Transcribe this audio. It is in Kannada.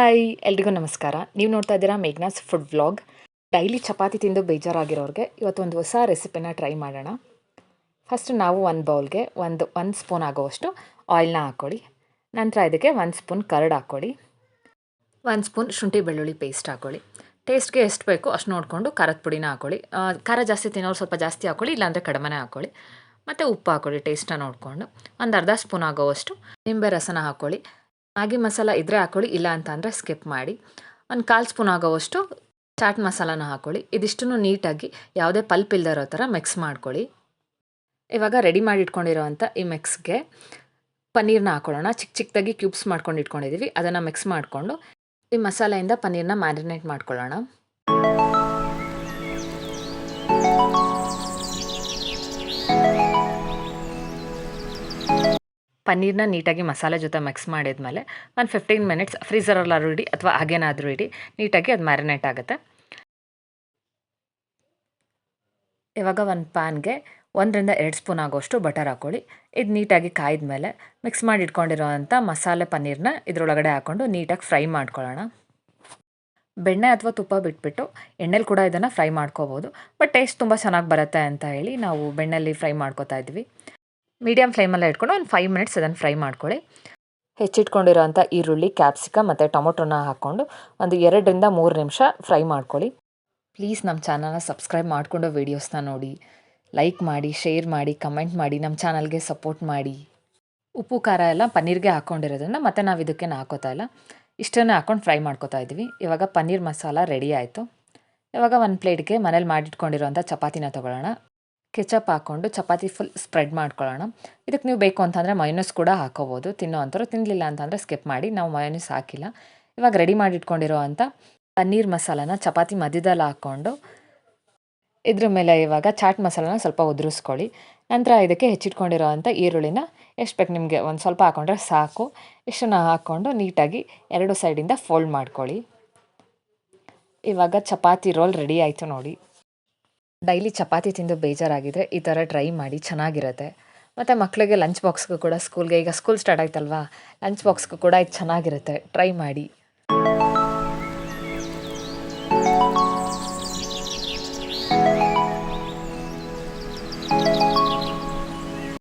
ಹಾಯ್, ಎಲ್ರಿಗೂ ನಮಸ್ಕಾರ. ನೀವು ನೋಡ್ತಾ ಇದ್ದೀರಾ ಮೇಘ್ನಾಸ್ ಫುಡ್ ವ್ಲಾಗ್. ಡೈಲಿ ಚಪಾತಿ ತಿಂದು ಬೇಜಾರಾಗಿರೋರಿಗೆ ಇವತ್ತು ಒಂದು ಹೊಸ ರೆಸಿಪಿನ ಟ್ರೈ ಮಾಡೋಣ. ಫಸ್ಟ್ ನಾವು ಒಂದು ಬೌಲ್ಗೆ ಒಂದು ಒಂದು ಸ್ಪೂನ್ ಆಗೋವಷ್ಟು ಆಯಿಲ್ನ ಹಾಕ್ಕೊಳ್ಳಿ ನಂತರ ಇದಕ್ಕೆ ಒಂದು ಸ್ಪೂನ್ ಕರ್ಡ್ ಹಾಕ್ಕೊಳ್ಳಿ ಒಂದು ಸ್ಪೂನ್ ಶುಂಠಿ ಬೆಳ್ಳುಳ್ಳಿ ಪೇಸ್ಟ್ ಹಾಕ್ಕೊಳ್ಳಿ ಟೇಸ್ಟ್ಗೆ ಎಷ್ಟು ಬೇಕು ಅಷ್ಟು ನೋಡಿಕೊಂಡು ಖಾರದ ಪುಡಿನ ಹಾಕ್ಕೊಳ್ಳಿ ಖಾರ ಜಾಸ್ತಿ ತಿನ್ನೋರು ಸ್ವಲ್ಪ ಜಾಸ್ತಿ ಹಾಕ್ಕೊಳ್ಳಿ ಇಲ್ಲಾಂದರೆ ಕಡಿಮೆನೇ ಹಾಕ್ಕೊಳ್ಳಿ ಮತ್ತು ಉಪ್ಪು ಹಾಕ್ಕೊಳ್ಳಿ ಟೇಸ್ಟನ್ನ ನೋಡಿಕೊಂಡು. ಒಂದು ಅರ್ಧ ಸ್ಪೂನ್ ಆಗೋವಷ್ಟು ನಿಂಬೆ ರಸನ ಹಾಕ್ಕೊಳ್ಳಿ ಮ್ಯಾಗಿ ಮಸಾಲ ಇದ್ದರೆ ಹಾಕ್ಕೊಳ್ಳಿ ಇಲ್ಲ ಅಂತ ಸ್ಕಿಪ್ ಮಾಡಿ. ಒಂದು ಕಾಲು ಸ್ಪೂನ್ ಆಗೋವಷ್ಟು ಚಾಟ್ ಮಸಾಲಾನ ಹಾಕ್ಕೊಳ್ಳಿ ಇದಿಷ್ಟನ್ನು ನೀಟಾಗಿ ಯಾವುದೇ ಪಲ್ಪ್ ಇಲ್ಲದೆ ಇರೋ ಥರ ಮಿಕ್ಸ್ ಮಾಡ್ಕೊಳ್ಳಿ. ಇವಾಗ ರೆಡಿ ಮಾಡಿ ಇಟ್ಕೊಂಡಿರೋವಂಥ ಈ ಮಿಕ್ಸ್ಗೆ ಪನ್ನೀರ್ನ ಹಾಕೊಳ್ಳೋಣ. ಚಿಕ್ಕ ಚಿಕ್ಕದಾಗಿ ಕ್ಯೂಬ್ಸ್ ಮಾಡ್ಕೊಂಡು ಇಟ್ಕೊಂಡಿದ್ದೀವಿ ಅದನ್ನು ಮಿಕ್ಸ್ ಮಾಡಿಕೊಂಡು ಈ ಮಸಾಲೆಯಿಂದ ಪನ್ನೀರ್ನ ಮ್ಯಾರಿನೇಟ್ ಮಾಡ್ಕೊಳ್ಳೋಣ. ಪನ್ನೀರ್ನ ನೀಟಾಗಿ ಮಸಾಲೆ ಜೊತೆ ಮಿಕ್ಸ್ ಮಾಡಿದ್ಮೇಲೆ ಒಂದು ಫಿಫ್ಟೀನ್ ಮಿನಿಟ್ಸ್ ಫ್ರೀಸರಲ್ಲಾದ್ರೂ ಇಡಿ ಅಥವಾ ಹಾಗೇನಾದರೂ ಇಡಿ. ನೀಟಾಗಿ ಅದು ಮ್ಯಾರಿನೇಟ್ ಆಗುತ್ತೆ. ಇವಾಗ ಒಂದು ಪ್ಯಾನ್ಗೆ ಒಂದರಿಂದ ಎರಡು ಸ್ಪೂನ್ ಆಗೋಷ್ಟು ಬಟರ್ ಹಾಕ್ಕೊಳ್ಳಿ. ಇದು ನೀಟಾಗಿ ಕಾಯ್ದ ಮೇಲೆ ಮಿಕ್ಸ್ ಮಾಡಿ ಇಟ್ಕೊಂಡಿರೋವಂಥ ಮಸಾಲೆ ಪನ್ನೀರ್ನ ಇದರೊಳಗಡೆ ಹಾಕ್ಕೊಂಡು ನೀಟಾಗಿ ಫ್ರೈ ಮಾಡ್ಕೊಳ್ಳೋಣ. ಬೆಣ್ಣೆ ಅಥವಾ ತುಪ್ಪ ಬಿಟ್ಬಿಟ್ಟು ಎಣ್ಣೆಲಿ ಕೂಡ ಇದನ್ನು ಫ್ರೈ ಮಾಡ್ಕೋಬೋದು. ಬಟ್ ಟೇಸ್ಟ್ ತುಂಬ ಚೆನ್ನಾಗಿ ಬರುತ್ತೆ ಅಂತ ಹೇಳಿ ನಾವು ಬೆಣ್ಣೆಲಿ ಫ್ರೈ ಮಾಡ್ಕೋತಾ ಇದ್ವಿ. ಮೀಡಿಯಮ್ ಫ್ಲೇಮಲ್ಲೇ ಇಟ್ಕೊಂಡು ಒಂದು ಫೈವ್ ಮಿನಿಟ್ಸ್ ಅದನ್ನು ಫ್ರೈ ಮಾಡ್ಕೊಳ್ಳಿ. ಹೆಚ್ಚಿಟ್ಕೊಂಡಿರೋಂಥ ಈರುಳ್ಳಿ ಕ್ಯಾಪ್ಸಿಕಮ್ ಮತ್ತು ಟೊಮೊಟೊನ ಹಾಕ್ಕೊಂಡು ಒಂದು ಎರಡರಿಂದ ಮೂರು ನಿಮಿಷ ಫ್ರೈ ಮಾಡ್ಕೊಳ್ಳಿ. ಪ್ಲೀಸ್ ನಮ್ಮ ಚಾನಲ್ನ ಸಬ್ಸ್ಕ್ರೈಬ್ ಮಾಡಿಕೊಂಡು ವೀಡಿಯೋಸ್ನ ನೋಡಿ. ಲೈಕ್ ಮಾಡಿ ಶೇರ್ ಮಾಡಿ ಕಮೆಂಟ್ ಮಾಡಿ ನಮ್ಮ ಚಾನಲ್ಗೆ ಸಪೋರ್ಟ್ ಮಾಡಿ. ಉಪ್ಪು, ಖಾರ ಎಲ್ಲ ಪನ್ನೀರ್ಗೆ ಹಾಕ್ಕೊಂಡಿರೋದನ್ನು ಮತ್ತೆ ನಾವು ಇದಕ್ಕೇನು ಹಾಕೋತಾ ಇಲ್ಲ. ಇಷ್ಟನ್ನೇ ಹಾಕ್ಕೊಂಡು ಫ್ರೈ ಮಾಡ್ಕೋತಾ ಇದ್ವಿ ಇವಾಗ ಪನ್ನೀರ್ ಮಸಾಲ ರೆಡಿ ಆಯಿತು. ಇವಾಗ ಒಂದು ಪ್ಲೇಟ್ಗೆ ಮನೇಲಿ ಮಾಡಿಟ್ಕೊಂಡಿರೋಂಥ ಚಪಾತಿನ ತೊಗೊಳ್ಳೋಣ. ಕೆಚಪ್ ಹಾಕ್ಕೊಂಡು ಚಪಾತಿ ಫುಲ್ ಸ್ಪ್ರೆಡ್ ಮಾಡ್ಕೊಳ್ಳೋಣ. ಇದಕ್ಕೆ ನೀವು ಬೇಕು ಅಂತಂದರೆ ಮೈನಸ್ ಕೂಡ ಹಾಕೋಬೋದು. ತಿನ್ನೋ ಅಂಥವ್ರು ತಿನ್ನಲಿಲ್ಲ ಅಂತಂದರೆ ಸ್ಕಿಪ್ ಮಾಡಿ. ನಾವು ಮೈನಸ್ ಹಾಕಿಲ್ಲ. ಇವಾಗ ರೆಡಿ ಮಾಡಿಟ್ಕೊಂಡಿರೋ ಅಂಥ ಪನ್ನೀರ್ ಮಸಾಲಾನ ಚಪಾತಿ ಮಧ್ಯದಲ್ಲಿ ಹಾಕ್ಕೊಂಡು ಇದ್ರ ಮೇಲೆ ಇವಾಗ ಚಾಟ್ ಮಸಾಲಾನ ಸ್ವಲ್ಪ ಉದುರಿಸ್ಕೊಳ್ಳಿ. ನಂತರ ಇದಕ್ಕೆ ಹೆಚ್ಚಿಟ್ಕೊಂಡಿರೋ ಅಂಥ ಈರುಳ್ಳಿನ ಎಷ್ಟು ಬೇಕು ನಿಮಗೆ? ಒಂದು ಸ್ವಲ್ಪ ಹಾಕ್ಕೊಂಡ್ರೆ ಸಾಕು. ಇಷ್ಟನ್ನು ಹಾಕ್ಕೊಂಡು ನೀಟಾಗಿ ಎರಡು ಸೈಡಿಂದ ಫೋಲ್ಡ್ ಮಾಡ್ಕೊಳ್ಳಿ. ಇವಾಗ ಚಪಾತಿ ರೋಲ್ ರೆಡಿ ಆಯಿತು ನೋಡಿ. ಡೈಲಿ ಚಪಾತಿ ತಿಂದು ಬೇಜಾರಾಗಿದ್ದರೆ ಈ ಥರ ಟ್ರೈ ಮಾಡಿ ಚೆನ್ನಾಗಿರುತ್ತೆ. ಮತ್ತು ಮಕ್ಕಳಿಗೆ ಲಂಚ್ ಬಾಕ್ಸ್ಗೂ ಕೂಡ ಸ್ಕೂಲ್ಗೆ ಈಗ ಸ್ಕೂಲ್ ಸ್ಟಾರ್ಟ್ ಆಯ್ತಲ್ವಾ? ಲಂಚ್ ಬಾಕ್ಸ್ಗೂ ಕೂಡ ಇದು ಚೆನ್ನಾಗಿರುತ್ತೆ. ಟ್ರೈ ಮಾಡಿ.